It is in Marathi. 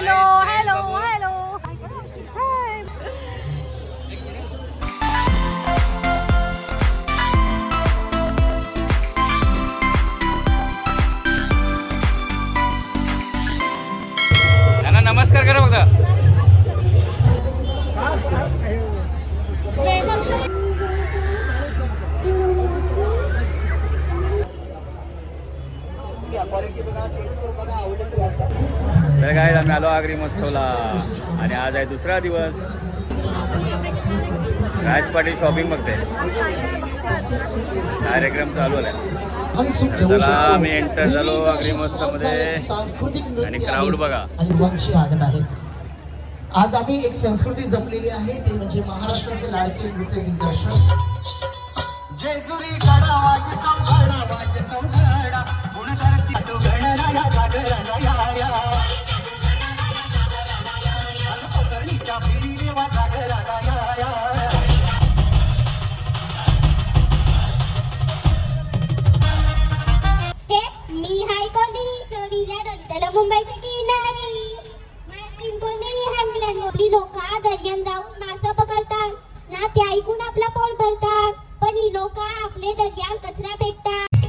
हॅलो हॅलो हॅलो त्यांना नमस्कार करा फक्त तर काय आम्ही आलो आगरी महोत्सवला आणि आज आहे दुसरा दिवस राज पाटील शॉपिंग बघते कार्यक्रम चालू आहे घेऊ चला. आम्ही enter झालो अग्री महोत्सवमध्ये. आणि crowd बघा. आहे आज आम्ही एक संस्कृती जपलेली आहे ते म्हणजे महाराष्ट्राचे लाडके नृत्य दिग्दर्शक जेजुरी मुंबईच्या किनारी. मार्टिन कोणी हँडलँड लोक दर्यान जाऊन मासे पकडतात. ना ते ऐकून आपला पोट भरतात. पण ही लोक आपले दर्यान कचरा फेकतात.